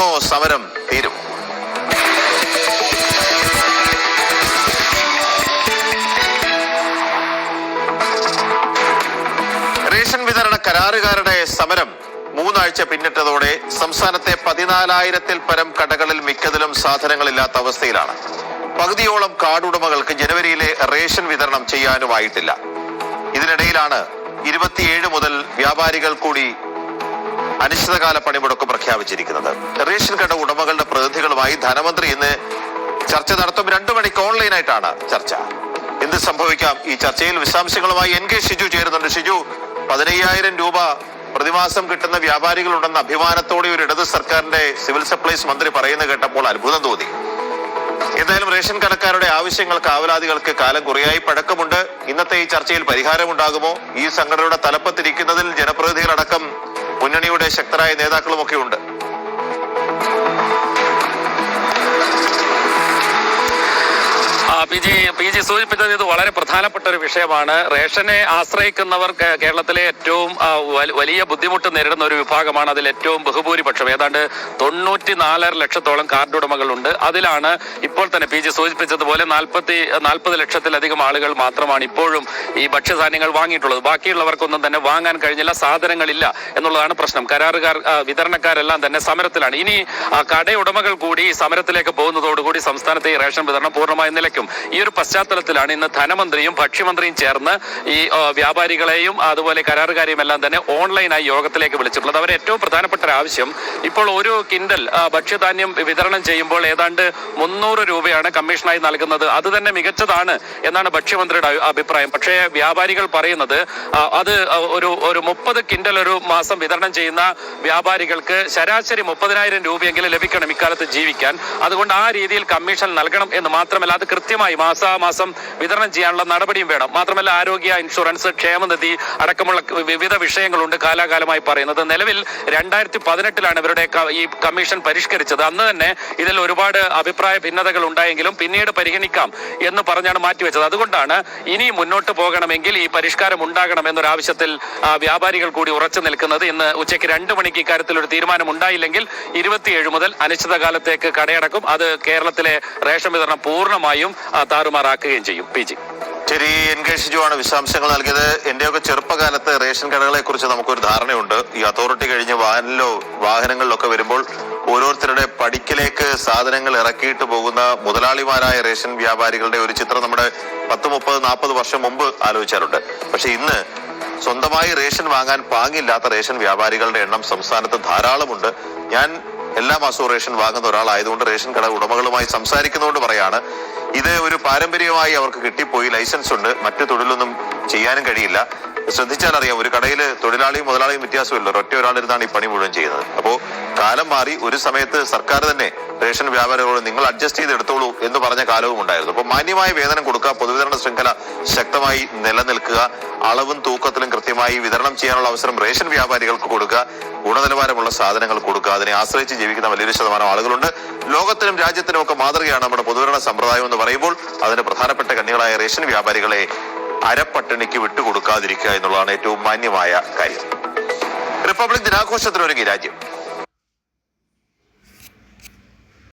തീരുമോ സമരം തീരും. റേഷൻ വിതരണ കരാറുകാരുടെ സമരം മൂന്നാഴ്ച പിന്നിട്ടതോടെ സംസ്ഥാനത്തെ പതിനാലായിരത്തിൽ പരം കടകളിൽ മിക്കതിലും സാധനങ്ങളില്ലാത്ത അവസ്ഥയിലാണ്. പകുതിയോളം കാർഡുടമകൾക്ക് ജനുവരിയിലെ റേഷൻ വിതരണം ചെയ്യാനുമായിട്ടില്ല. ഇതിനിടയിലാണ് ഇരുപത്തിയേഴ് മുതൽ വ്യാപാരികൾ കൂടി അനിശ്ചിതകാല പണിമുടക്ക് പ്രഖ്യാപിച്ചിരിക്കുന്നത്. റേഷൻ കട ഉടമകളുടെ പ്രതിനിധികളുമായി ധനമന്ത്രി ഇന്ന് ചർച്ച നടത്തും. രണ്ടു മണിക്ക് ഓൺലൈനായിട്ടാണ് ചർച്ച. എന്ത് സംഭവിക്കാം? ഈ ചർച്ചയിൽ വിശദാംശങ്ങളുമായി എൻ കെ ഷിജു ചേരുന്നുണ്ട്. ഷിജു പതിനയ്യായിരം രൂപ പ്രതിമാസം കിട്ടുന്ന വ്യാപാരികളുണ്ടെന്ന അഭിമാനത്തോടെ ഒരു ഇടത് സർക്കാരിന്റെ സിവിൽ സപ്ലൈസ് മന്ത്രി പറയുന്നത് കേട്ടപ്പോൾ അത്ഭുതം തോന്നി. എന്തായാലും റേഷൻ കടക്കാരുടെ ആവശ്യങ്ങൾ കാവലാദികൾക്ക് കാലം കുറയായി. പഴക്കമുണ്ട്. ഇന്നത്തെ ഈ ചർച്ചയിൽ പരിഹാരമുണ്ടാകുമോ? ഈ സംഘടനയുടെ തലപ്പത്തിരിക്കുന്നതിൽ ജനപ്രതിനിധികളടക്കം മുന്നണിയുടെ ശക്തരായ നേതാക്കളുമൊക്കെ ഉണ്ട് പി ജി പി ജി സൂചിപ്പിച്ചത് ഇത് വളരെ പ്രധാനപ്പെട്ട ഒരു വിഷയമാണ്. റേഷനെ ആശ്രയിക്കുന്നവർക്ക് കേരളത്തിലെ ഏറ്റവും വലിയ ബുദ്ധിമുട്ട് നേരിടുന്ന ഒരു വിഭാഗമാണ് അതിൽ ഏറ്റവും ബഹുഭൂരിപക്ഷം. ഏതാണ്ട് തൊണ്ണൂറ്റി നാലര ലക്ഷത്തോളം കാർഡ് ഉടമകളുണ്ട്. അതിലാണ് ഇപ്പോൾ തന്നെ പി ജി സൂചിപ്പിച്ചതുപോലെ നാൽപ്പത്തി നാൽപ്പത് ലക്ഷത്തിലധികം ആളുകൾ മാത്രമാണ് ഇപ്പോഴും ഈ ഭക്ഷ്യധാന്യങ്ങൾ വാങ്ങിയിട്ടുള്ളത്. ബാക്കിയുള്ളവർക്കൊന്നും തന്നെ വാങ്ങാൻ കഴിഞ്ഞില്ല സാധനങ്ങളില്ല എന്നുള്ളതാണ് പ്രശ്നം. കരാറുകാർ വിതരണക്കാരെല്ലാം തന്നെ സമരത്തിലാണ്. ഇനി കടയുടമകൾ കൂടി സമരത്തിലേക്ക് പോകുന്നതോടുകൂടി സംസ്ഥാനത്തെ ഈ റേഷൻ വിതരണം പൂർണമായി നിലയ്ക്കും. ഈ ഒരു പശ്ചാത്തലത്തിലാണ് ഇന്ന് ധനമന്ത്രിയും ഭക്ഷ്യമന്ത്രിയും ചേർന്ന് ഈ വ്യാപാരികളെയും അതുപോലെ കരാറുകാരെയും എല്ലാം തന്നെ ഓൺലൈനായി യോഗത്തിലേക്ക് വിളിച്ചിട്ടുള്ളത്. അവർ ഏറ്റവും പ്രധാനപ്പെട്ട ഒരു ആവശ്യം ഇപ്പോൾ ഒരു കിൻഡൽ ഭക്ഷ്യധാന്യം വിതരണം ചെയ്യുമ്പോൾ ഏതാണ്ട് മുന്നൂറ് രൂപയാണ് കമ്മീഷനായി നൽകുന്നത്. അത് തന്നെ മികച്ചതാണ് എന്നാണ് ഭക്ഷ്യമന്ത്രിയുടെ അഭിപ്രായം. പക്ഷേ വ്യാപാരികൾ പറയുന്നത് അത് ഒരു ഒരു മുപ്പത് കിൻഡൽ ഒരു മാസം വിതരണം ചെയ്യുന്ന വ്യാപാരികൾക്ക് ശരാശരി മുപ്പതിനായിരം രൂപയെങ്കിലും ലഭിക്കണം ഇക്കാലത്ത് ജീവിക്കാൻ. അതുകൊണ്ട് ആ രീതിയിൽ കമ്മീഷൻ നൽകണം എന്ന് മാത്രമല്ല അത് കൃത്യമായി മാസാമാസം വിതരണം ചെയ്യാനുള്ള നടപടിയും വേണം. മാത്രമല്ല ആരോഗ്യ ഇൻഷുറൻസ് ക്ഷേമനിധി അടക്കമുള്ള വിവിധ വിഷയങ്ങളുണ്ട് കാലാകാലമായി പറയുന്നത്. നിലവിൽ രണ്ടായിരത്തി പതിനെട്ടിലാണ് ഇവരുടെ ഈ കമ്മീഷൻ പരിഷ്കരിച്ചത്. അന്ന് തന്നെ ഇതിൽ ഒരുപാട് അഭിപ്രായ ഭിന്നതകൾ ഉണ്ടായെങ്കിലും പിന്നീട് പരിഗണിക്കാം എന്ന് പറഞ്ഞാണ് മാറ്റിവെച്ചത്. അതുകൊണ്ടാണ് ഇനി മുന്നോട്ട് പോകണമെങ്കിൽ ഈ പരിഷ്കാരം ഉണ്ടാകണം എന്നൊരാവശ്യത്തിൽ വ്യാപാരികൾ കൂടി ഉറച്ചു നിൽക്കുന്നത്. ഇന്ന് ഉച്ചയ്ക്ക് രണ്ട് മണിക്ക് ഇക്കാര്യത്തിൽ ഒരു തീരുമാനം ഉണ്ടായില്ലെങ്കിൽ ഇരുപത്തിയേഴ് മുതൽ അനിശ്ചിതകാലത്തേക്ക് കടയടക്കും. അത് കേരളത്തിലെ റേഷൻ വിതരണം പൂർണമായും താറുമാറാക്കുകയും ചെയ്യും പി ജി. ശരി എൻ കെ ഷിജു ആണ് വിശദാംശങ്ങൾ നൽകിയത്. എന്റെയൊക്കെ ചെറുപ്പകാലത്ത് റേഷൻ കടകളെ കുറിച്ച് നമുക്കൊരു ധാരണയുണ്ട്. ഈ അതോറിറ്റി കഴിഞ്ഞ് വാഹനിലോ വാഹനങ്ങളിലൊക്കെ വരുമ്പോൾ ഓരോരുത്തരുടെ പടിക്കലേക്ക് സാധനങ്ങൾ ഇറക്കിയിട്ട് പോകുന്ന മുതലാളിമാരായ റേഷൻ വ്യാപാരികളുടെ ഒരു ചിത്രം നമ്മുടെ പത്ത് മുപ്പത് നാൽപ്പത് വർഷം മുമ്പ് ആലോചിച്ചാറുണ്ട് പക്ഷെ ഇന്ന് സ്വന്തമായി റേഷൻ വാങ്ങാൻ പാങ്ങില്ലാത്ത റേഷൻ വ്യാപാരികളുടെ എണ്ണം സംസ്ഥാനത്ത് ധാരാളമുണ്ട്. ഞാൻ എല്ലാ മാസവും റേഷൻ വാങ്ങുന്ന ഒരാളായതുകൊണ്ട് റേഷൻ കട ഉടമകളുമായി സംസാരിക്കുന്നതുകൊണ്ട് പറയാണ് ഇത് ഒരു പാരമ്പര്യമായി അവർക്ക് കിട്ടിപ്പോയി ലൈസൻസ് ഉണ്ട് മറ്റു തൊഴിലൊന്നും ചെയ്യാനും കഴിയില്ല. ശ്രദ്ധിച്ചാൽ അറിയാം ഒരു കടയിൽ തൊഴിലാളിയും മുതലാളിയും വ്യത്യാസമില്ല. ഒറ്റ ഒരാളിരുന്നാണ് ഈ പണി മുഴുവൻ ചെയ്യുന്നത്. അപ്പോൾ കാലം മാറി ഒരു സമയത്ത് സർക്കാർ തന്നെ റേഷൻ വ്യാപാരികളോട് നിങ്ങൾ അഡ്ജസ്റ്റ് ചെയ്ത് എടുത്തോളൂ എന്ന് പറഞ്ഞ കാലവും ഉണ്ടായിരുന്നു. അപ്പോൾ മാന്യമായ വേതനം കൊടുക്കുക പൊതുവിതരണ ശൃംഖല ശക്തമായി നിലനിൽക്കുക അളവും തൂക്കത്തിലും കൃത്യമായി വിതരണം ചെയ്യാനുള്ള അവസരം റേഷൻ വ്യാപാരികൾക്ക് കൊടുക്കുക ഗുണനിലവാരമുള്ള സാധനങ്ങൾ കൊടുക്കുക അതിനെ ആശ്രയിച്ച് ജീവിക്കുന്ന വലിയൊരു ശതമാനം ആളുകളുണ്ട്. ലോകത്തിനും രാജ്യത്തിനും ഒക്കെ മാതൃകയാണ് നമ്മുടെ പൊതുവിതരണ സമ്പ്രദായം എന്ന് പറയുമ്പോൾ അതിന് പ്രധാനപ്പെട്ട കണ്ണികളായ റേഷൻ വ്യാപാരികളെ അരപ്പട്ടിണിക്ക് വിട്ടുകൊടുക്കാതിരിക്കുക എന്നുള്ളതാണ് ഏറ്റവും മാന്യമായ കാര്യം. റിപ്പബ്ലിക് ദിനാഘോഷത്തിനൊരുങ്ങി രാജ്യം.